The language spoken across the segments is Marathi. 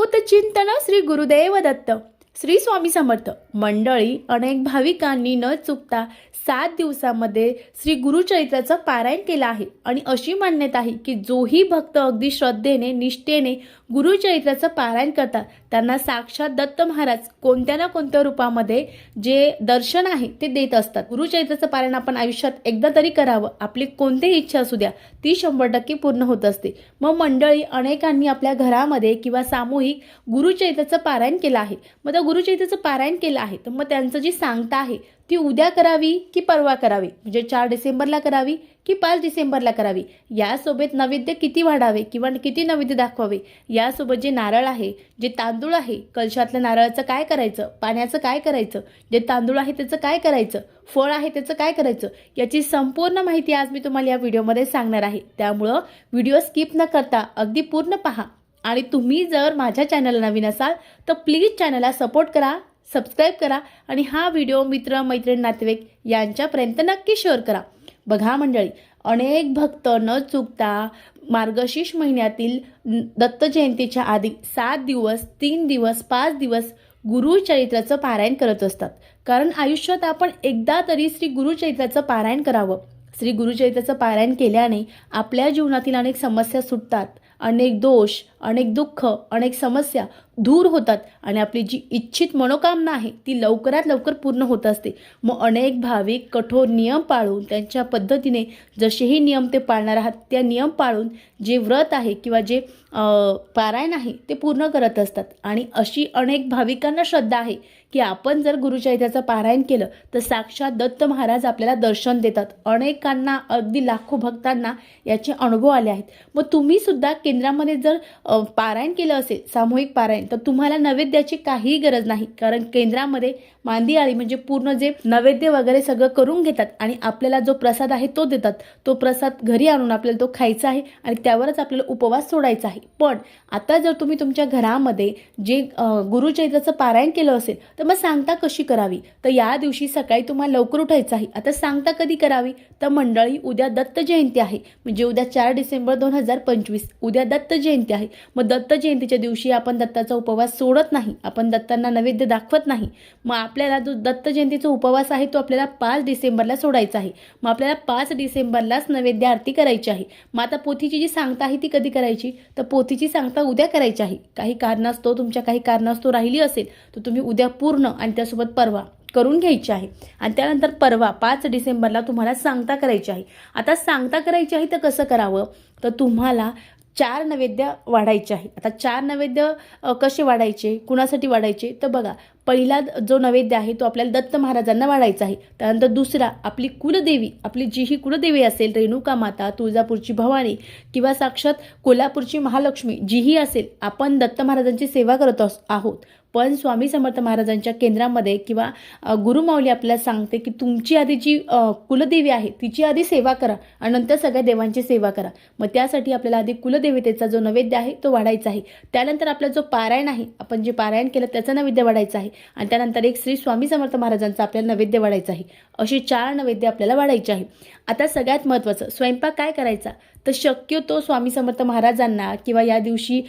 मूलभूत चिंतन श्री गुरुदेव दत्त. श्री स्वामी समर्थ. मंडळी अनेक भाविकांनी न चुकता सात दिवसामध्ये श्री गुरुचरित्राचं पारायण केलं आहे. आणि अशी मान्यता आहे की जोही भक्त अगदी श्रद्धेने निष्ठेने गुरुचरित्राचं पारायण करतात. त्यांना साक्षात दत्त महाराज कोणत्या ना कोणत्या रूपामध्ये जे दर्शन आहे ते देत असतात. गुरुचरित्राचं पारायण आपण आयुष्यात एकदा तरी करावं. आपली कोणतीही इच्छा असू द्या ती शंभर टक्के पूर्ण होत असते. मग मंडळी अनेकांनी आपल्या घरामध्ये किंवा सामूहिक गुरुचरित्राचं पारायण केलं आहे. मग त्या गुरुचरित्राचं पारायण केलं आहे तर मग त्यांचं जी सांगता आहे ती उद्या करावी की परवा करावी? म्हणजे चार डिसेंबरला करावी की पाच डिसेंबरला करावी? यासोबत नैवेद्य किती वाढावे किंवा किती नैवेद्य दाखवावे? यासोबत जे नारळ आहे जे तांदूळ आहे कलशातल्या नारळाचं काय करायचं? पाण्याचं काय करायचं? जे तांदूळ आहे त्याचं काय करायचं? फळ आहे त्याचं काय करायचं? याची संपूर्ण माहिती आज मी तुम्हाला या व्हिडिओमध्ये सांगणार आहे. त्यामुळं व्हिडिओ स्किप न करता अगदी पूर्ण पहा. आणि तुम्ही जर माझ्या चॅनलला नवीन असाल तर प्लीज चॅनलला सपोर्ट करा. सबस्क्राईब करा आणि हा व्हिडिओ मित्र मैत्रीण नातेवाईक यांच्यापर्यंत नक्की शेअर करा. बघा मंडळी अनेक भक्त न चुकता मार्गशीर्ष महिन्यातील दत्त जयंतीच्या आधी सात दिवस तीन दिवस पाच दिवस गुरुचरित्राचं पारायण करत असतात. कारण आयुष्यात आपण एकदा तरी श्री गुरुचरित्राचं पारायण करावं. श्री गुरुचरित्राचं पारायण केल्याने आपल्या जीवनातील अनेक समस्या सुटतात. अनेक दोष अनेक दुःख अनेक समस्या दूर होतात आणि आपली जी इच्छित मनोकामना आहे ती लवकरात लवकर पूर्ण होत असते. मग अनेक भाविक कठोर नियम पाळून त्यांच्या पद्धतीने जसेही नियम ते पाळणार आहात त्या नियम पाळून जे व्रत आहे किंवा जे पारायण आहे ते पूर्ण करत असतात. आणि अशी अनेक भाविकांना श्रद्धा आहे की आपण जर गुरुचरित्राचं पारायण केलं तर साक्षात दत्त महाराज आपल्याला दर्शन देतात. अनेकांना अगदी लाखो भक्तांना याचे अनुभव आले आहेत. मग तुम्हीसुद्धा केंद्रामध्ये जर पारायण केलं असेल सामूहिक पारायण तर तुम्हाला नैवेद्याची काहीही गरज नाही. कारण केंद्रामध्ये मांदी आळी म्हणजे पूर्ण जे नैवेद्य वगैरे सगळं करून घेतात आणि आपल्याला जो प्रसाद आहे तो देतात. तो प्रसाद घरी आणून आपल्याला तो खायचा आहे आणि त्यावरच आपल्याला उपवास सोडायचा आहे. पण आता जर तुम्ही तुमच्या घरामध्ये जे गुरुचैत्राचं गुरुचरित्राचं पारायण केलं असेल तर मग सांगता कशी करावी? तर या दिवशी सकाळी तुम्हाला लवकर उठायचं आहे. आता सांगता कधी करावी? तर मंडळी उद्या दत्त जयंती आहे. म्हणजे उद्या चार डिसेंबर दोन हजार पंचवीस. उद्या दत्त जयंती आहे. मग दत्त जयंतीच्या दिवशी आपण दत्ताचा उपवास सोडत नाही. आपण दत्तांना नैवेद्य दाखवत नाही. मग आपल्याला जो दत्त जयंतीचा उपवास आहे तो आपल्याला पाच डिसेंबरला सोडायचा आहे. मग आपल्याला पाच डिसेंबरलाच नैवेद्य आरती करायची आहे. मग आता पोथीची जी सांगता आहे ती कधी करायची? तर पोथीची सांगता उद्या करायची आहे. काही कारणास्तव तुमच्या काही कारणास्तव राहिली असेल तर तुम्ही उद्या पूर्ण आणि त्यासोबत परवा करून घ्यायची आहे. आणि त्यानंतर परवा पाच डिसेंबरला तुम्हाला सांगता करायची आहे. आता सांगता करायची आहे तर कसं करावं? तर तुम्हाला चार नैवेद्य वाढायचे आहे. आता चार नैवेद्य कसे वाढायचे? कुणासाठी वाढायचे? तर बघा पहिला जो नैवेद्य आहे तो आपल्याला दत्त महाराजांना वाढायचा आहे. त्यानंतर दुसरा आपली कुलदेवी आपली जी ही कुलदेवी असेल रेणुका माता तुळजापूरची भवानी किंवा साक्षात कोल्हापूरची महालक्ष्मी जीही असेल आपण दत्त महाराजांची सेवा करत अस- आहोत. पण स्वामी समर्थ महाराजांच्या केंद्रामध्ये किंवा गुरुमाऊली आपल्याला सांगते की तुमची आधी जी कुलदेवी आहे तिची आधी सेवा करा आणि नंतर सगळ्या देवांची सेवा करा. मग त्यासाठी आपल्याला आधी कुलदेवतेचा जो नैवेद्य आहे तो वाढायचा आहे. त्यानंतर आपला जो पारायण आहे आपण जे पारायण केलं त्याचं नैवेद्य वाढायचं आहे आणि त्यानंतर एक श्री स्वामी समर्थ महाराजांचा आपल्याला नैवेद्य वाढायचं आहे. असे चार नैवेद्य आपल्याला वाढायचे आहे आता सगळ्यात महत्त्वाचं स्वयंपाक काय करायचा? तर शक्यतो स्वामी समर्थ महाराजांना किंवा या दिवशी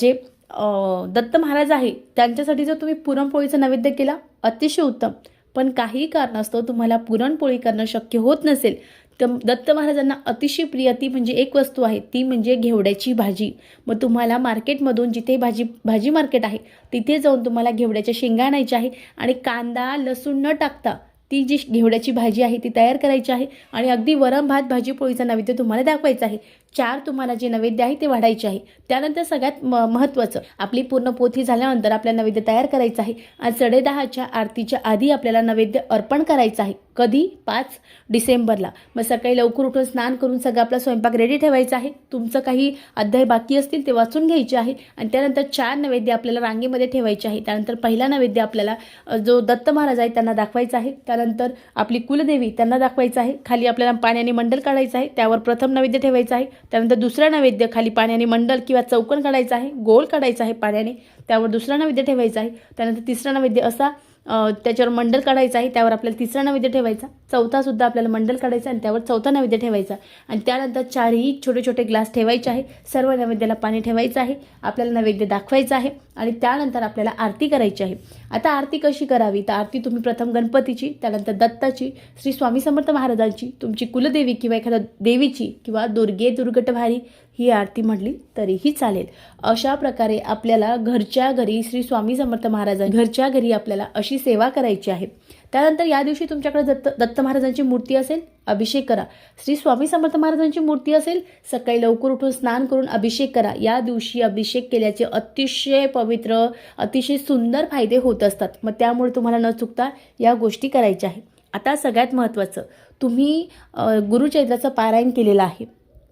जे दत्त महाराज आहे त्यांच्यासाठी जर तुम्ही पुरणपोळीचं नैवेद्य केला अतिशय उत्तम. पण काही कारणास्तव तुम्हाला पुरणपोळी करणं शक्य होत नसेल तर दत्त महाराजांना अतिशय प्रिय ती म्हणजे एक वस्तू आहे ती म्हणजे घेवड्याची भाजी. मग तुम्हाला मार्केटमधून जिथे भाजी भाजी मार्केट आहे तिथे जाऊन तुम्हाला घेवड्याच्या शेंगा आणायच्या आहे आणि कांदा लसूण न टाकता ती जी घेवड्याची भाजी आहे ती तयार करायची आहे आणि अगदी वरण भात भाजी पोळीचा नैवेद्य तुम्हाला दाखवायचा आहे. चार तुम्हाला जे नैवेद्य आहे ते वाढायचे आहे. त्यानंतर सगळ्यात म महत्त्वाचं आपली पूर्ण पोथी झाल्यानंतर आपल्याला नैवेद्य तयार करायचं आहे. आणि साडेदहाच्या आरतीच्या आधी आपल्याला नैवेद्य अर्पण करायचं आहे. कधी? पाच डिसेंबरला. मग सकाळी लवकर उठून स्नान करून सगळं आपला स्वयंपाक रेडी ठेवायचा आहे. तुमचं काही अध्याय बाकी असतील ते वाचून घ्यायचे आहे. आणि त्यानंतर चार नैवेद्य आपल्याला रांगेमध्ये ठेवायचे आहे. त्यानंतर पहिला नैवेद्य आपल्याला जो दत्त महाराज आहे त्यांना दाखवायचा आहे. त्यानंतर आपली कुलदेवी त्यांना दाखवायचं आहे. खाली आपल्याला पाण्याने मंडल काढायचं आहे. त्यावर प्रथम नैवेद्य ठेवायचं आहे. त्यानंतर दुसरा नैवेद्य खाली पाण्याने मंडल किंवा चौकन काढायचं आहे गोल काढायचा आहे पाण्याने त्यावर दुसरा नैवेद्य ठेवायचा आहे. त्यानंतर तिसरा नैवेद्य असा त्याच्यावर मंडल काढायचं आहे त्यावर आपल्याला तिसरा नैवेद्य ठेवायचा. चौथासुद्धा आपल्याला मंडल काढायचा आणि त्यावर चौथा नैवेद्य ठेवायचा. आणि त्यानंतर चारही छोटे छोटे ग्लास ठेवायचे आहे. सर्व नैवेद्याला पाणी ठेवायचं आहे. आपल्याला नैवेद्य दाखवायचं आहे. आणि त्यानंतर आपल्याला आरती करायची आहे. आता आरती कशी करावी? तर आरती तुम्ही प्रथम गणपतीची त्यानंतर दत्ताची श्री स्वामी समर्थ महाराजांची तुमची कुलदेवी किंवा एखाद्या देवीची किंवा दुर्गे दुर्गटभारी ही आरती म्हटली तरीही चालेल. अशा प्रकारे आपल्याला घरच्या घरी श्री स्वामी समर्थ महाराजां घरच्या घरी आपल्याला अशी सेवा करायची आहे. त्यानंतर या दिवशी तुमच्याकडे दत्त दत्त महाराजांची मूर्ती असेल अभिषेक करा. श्री स्वामी समर्थ महाराजांची मूर्ती असेल सकाळी लवकर उठून स्नान करून अभिषेक करा. या दिवशी अभिषेक केल्याचे अतिशय पवित्र अतिशय सुंदर फायदे होत असतात. मग त्यामुळे तुम्हाला न चुकता या गोष्टी करायच्या आहे आता सगळ्यात महत्त्वाचं तुम्ही गुरुचरित्राचं गुरुचैत्राचं पारायण केलेलं आहे.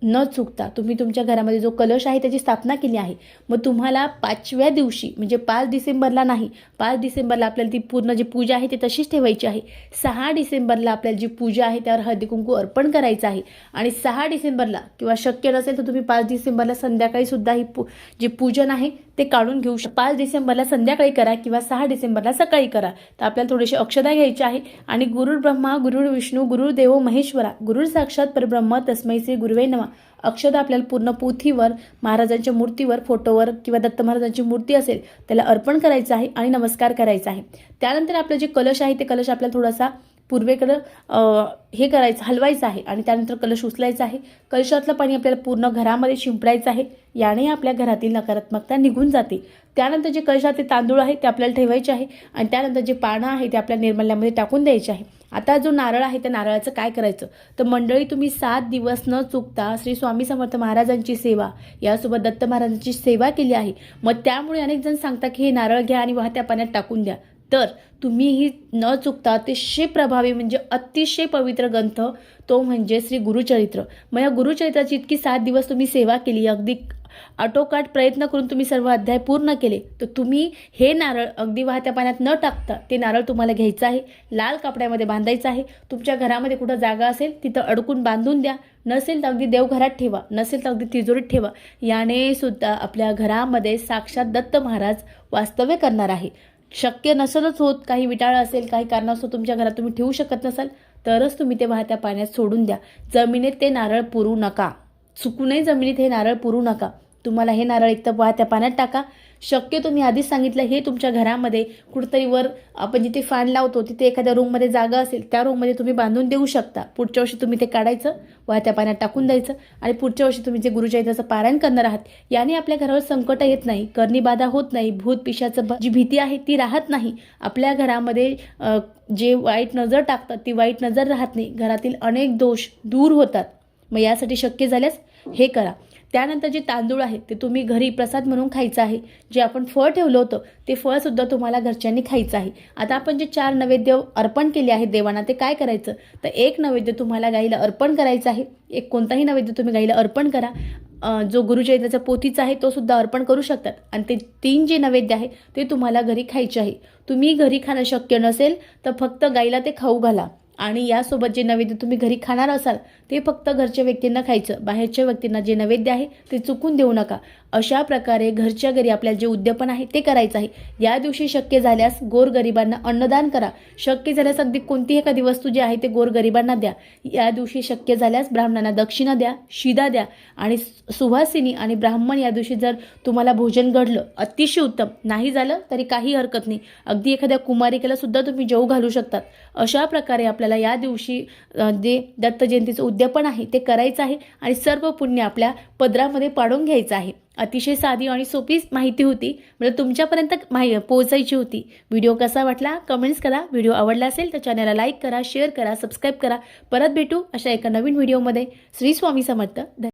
न चुकता तुम्ही तुमच्या घरामध्ये जो कलश आहे त्याची स्थापना केली आहे. मग तुम्हाला पाचव्या दिवशी म्हणजे पाच डिसेंबरला नाही पाच डिसेंबरला आपल्याला ती पूर्ण जी पूजा आहे ती तशीच ठेवायची आहे. सहा डिसेंबरला आपल्याला जी पूजा आहे त्यावर हळदी कुंकू अर्पण करायचं आहे. आणि सहा डिसेंबरला किंवा शक्य नसेल तर तुम्ही पाच डिसेंबरला संध्याकाळी सुद्धा ही पू जे पूजन आहे ते काढून घेऊ शकता. पाच डिसेंबरला संध्याकाळी करा किंवा सहा डिसेंबरला सकाळी करा. तर आपल्याला थोडीशी अक्षदा घ्यायची आहे. आणि गुरुर ब्रह्मा गुरुर विष्णू गुरुर महेश्वरा गुरुर साक्षात परब्रह्म तस्मै श्री गुरुवे नमा. अक्षदा आपल्याला पूर्ण पोथीवर महाराजांच्या मूर्तीवर फोटोवर किंवा दत्त महाराजांची मूर्ती असेल त्याला अर्पण करायचं आहे आणि नमस्कार करायचा आहे. त्यानंतर आपलं जे कलश आहे ते कलश आपल्याला थोडासा पूर्वेकडं हे करायचं हलवायचं आहे आणि त्यानंतर कलश उचलायचा आहे. कलशातलं पाणी आपल्याला पूर्ण घरामध्ये शिंपडायचं आहे. याने आपल्या घरातील नकारात्मकता निघून जाते. त्यानंतर जे कलशातले तांदूळ आहे ते आपल्याला ठेवायचे आहे आणि त्यानंतर जे पानं आहे ते आपल्या निर्मल्यामध्ये टाकून द्यायचे आहे. आता जो नारळ आहे त्या नारळाचं काय करायचं? तर मंडळी तुम्ही सात दिवस न चुकता श्री स्वामी समर्थ महाराजांची सेवा यासोबत दत्त महाराजांची सेवा केली आहे. मग त्यामुळे अनेक जण सांगतात की हे नारळ घ्या आणि वाहत्या पाण्यात टाकून द्या. तर तुम्ही ही न चुकता अतिशय प्रभावी म्हणजे अतिशय पवित्र ग्रंथ तो म्हणजे श्री गुरुचरित्र. मग या गुरुचरित्राची इतकी सात दिवस तुम्ही सेवा केली अगदी आटोकाट प्रयत्न करून तुम्ही सर्व अध्याय पूर्ण केले तर तुम्ही हे नारळ अगदी वाहत्या पाण्यात न टाकता ते नारळ तुम्हाला घ्यायचं आहे लाल कपड्यामध्ये बांधायचं आहे. तुमच्या घरामध्ये कुठं जागा असेल तिथं अडकून बांधून द्या. नसेल तर अगदी देवघरात ठेवा नसेल तर अगदी तिजोरीत ठेवा. याने सुद्धा आपल्या घरामध्ये साक्षात दत्त महाराज वास्तव्य करणार आहे. शक्य नसेलच होत काही विटाळ असेल काही कारणास्तव तुमच्या घरात तुम्ही ठेवू शकत नसाल तरच तुम्ही ते वाहत्या पाण्यात सोडून द्या. जमिनीत ते नारळ पुरू नका. चुकूनही जमिनीत हे नारळ पुरू नका. तुम्हाला हे नारळ एक तर वाहत्या पाण्यात टाका. शक्यतो मी आधीच सांगितलं हे तुमच्या घरामध्ये कुठंतरी वर आपण जिथे फॅन लावतो तिथे एखाद्या रूममध्ये जागा असेल त्या रूममध्ये तुम्ही बांधून देऊ शकता. पुढच्या वर्षी तुम्ही ते काढायचं वाहत्या पाण्यात टाकून द्यायचं आणि पुढच्या वर्षी तुम्ही जे गुरुचरित्राचं पारायण करणार आहात याने आपल्या घरावर संकट येत नाही करणी बाधा होत नाही भूत पिशाचं जी भीती आहे ती राहत नाही. आपल्या घरामध्ये जे वाईट नजर टाकतात ती वाईट नजर राहत नाही. घरातील अनेक दोष दूर होतात. मग यासाठी शक्य झाल्यास हे करा. त्यानंतर जे तांदूळ आहे ते तुम्ही घरी प्रसाद म्हणून खायचं आहे. जे आपण फळ ठेवलं होतं ते फळसुद्धा तुम्हाला घरच्यांनी खायचं आहे. आता आपण जे चार नैवेद्य अर्पण केले आहेत देवांना ते काय करायचं? तर एक नैवेद्य तुम्हाला गाईला अर्पण करायचं आहे. एक कोणताही नैवेद्य तुम्ही गाईला अर्पण करा. जो गुरुचरित्राचा पोथीचा आहे तो सुद्धा अर्पण करू शकतात. आणि ते तीन जे नैवेद्य आहे ते तुम्हाला घरी खायचे आहे. तुम्ही घरी खाणं शक्य नसेल तर फक्त गाईला ते खाऊ घाला. आणि यासोबत जे नैवेद्य तुम्ही घरी खाणार असाल ते फक्त घरच्या व्यक्तींना खायचं. बाहेरच्या व्यक्तींना जे नैवेद्य आहे ते चुकून देऊ नका. अशा प्रकारे घरच्या घरी आपल्याला जे उद्यापन आहे ते करायचं आहे. या दिवशी शक्य झाल्यास गोरगरिबांना अन्नदान करा. शक्य झाल्यास अगदी कोणतीही एखादी वस्तू जी आहे ते गोरगरिबांना द्या. या दिवशी शक्य झाल्यास ब्राह्मणांना दक्षिणा द्या शिदा द्या आणि सुवासिनी आणि ब्राह्मण या दिवशी जर तुम्हाला भोजन घडलं अतिशय उत्तम. नाही झालं तरी काही हरकत नाही. अगदी एखाद्या कुमारिकेला सुद्धा तुम्ही जेऊ घालू शकतात. अशा प्रकारे आपल्याला या दिवशी जे दत्त जयंतीचं उद्यापन आहे ते करायचं आहे आणि सर्व पुण्य आपल्या पदरामध्ये पाडून घ्यायचं आहे. अतिशय साधी आणि सोपी माहिती होती म्हणजे तुमच्यापर्यंत माहि पोहोचायची होती. व्हिडिओ कसा वाटला? कमेंट्स करा. व्हिडिओ आवडला असेल तर चॅनलला लाईक करा शेअर करा सबस्क्राईब करा. परत भेटू अशा एका नवीन व्हिडिओमध्ये. श्री स्वामी समर्थ.